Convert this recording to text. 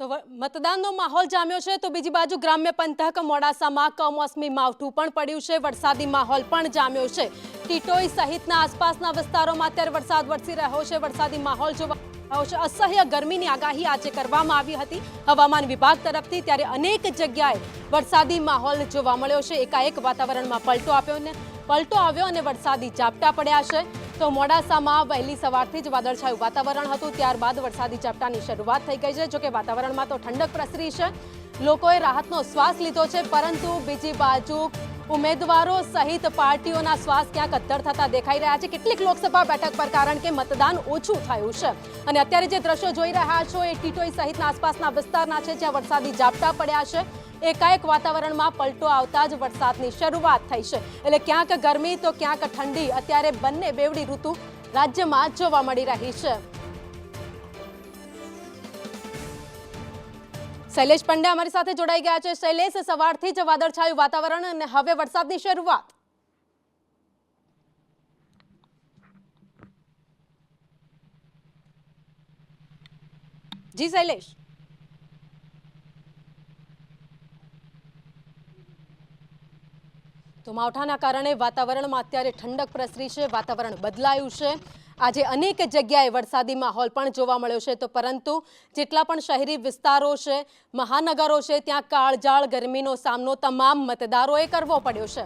તો મતદાનનો માહોલ જામ્યો છે, તો બીજી બાજુ ગ્રામ્ય પંથક મોડાસામાં કમોસમી માવઠું પણ પડ્યું છે, વરસાદી માહોલ પણ જામ્યો છે. ટીટોઈ સહિતના આસપાસના વિસ્તારોમાં અત્યારે વરસાદ વરસી રહ્યો છે, વરસાદી માહોલ જોવા રહ્યો છે. અસહ્ય ગરમીની આગાહી આજે કરવામાં આવી હતી. હવામાન વિભાગ તરફથી ત્યારે અનેક જગ્યાએ વરસાદી માહોલ જોવા મળ્યો છે. એકાએક વાતાવરણમાં પલટો આપ્યો ને, પલટો આવ્યો અને વરસાદી ઝાપટા પડ્યા છે. તો મોડાસામાં વહેલી સવારથી જ વાદળછાયું વાતાવરણ હતું. ત્યારબાદ વરસાદી ઝાપટાની શરૂઆત થઈ ગઈ છે. જોકે વાતાવરણમાં તો ઠંડક પ્રસરી છે. લોકોએ રાહતનો શ્વાસ લીધો છે, પરંતુ બીજી બાજુ ઉમેદવારો સહિત પાર્ટીઓના શ્વાસ ક્યાંક અદ્ધર થતા દેખાઈ રહ્યા છે. કેટલીક લોકસભા બેઠક પર કારણ કે મતદાન ઓછું થયું છે. અને અત્યારે જે દ્રશ્યો જોઈ રહ્યા છો એ ટીટોઈ સહિતના આસપાસના વિસ્તારના છે, જ્યાં વરસાદી ઝાપટા પડ્યા છે. એકાએક વાતાવરણમાં પલટો આવતા જ વરસાદની શરૂઆત થઈ છે. એટલે ક્યાંક ગરમી તો ક્યાંક ઠંડી. અત્યારે બંને બેવડી ઋતુ રાજ્યમાં જોવા મળી રહી છે. શૈલેષ પંડ્યા અમારી સાથે જોડાઈ ગયા છે. શૈલેષ, સવારથી જ વાદળછાયું વાતાવરણ અને હવે વરસાદની શરૂઆત. જી, શૈલેષ. તો માવઠાના કારણે વાતાવરણમાં અત્યારે ઠંડક પ્રસરી છે, વાતાવરણ બદલાયું છે. આજે અનેક જગ્યાએ વરસાદી માહોલ પણ જોવા મળ્યો છે. તો પરંતુ જેટલા પણ શહેરી વિસ્તારો છે, મહાનગરો છે, ત્યાં કાળજાળ ગરમીનો સામનો તમામ મતદારોએ કરવો પડ્યો છે.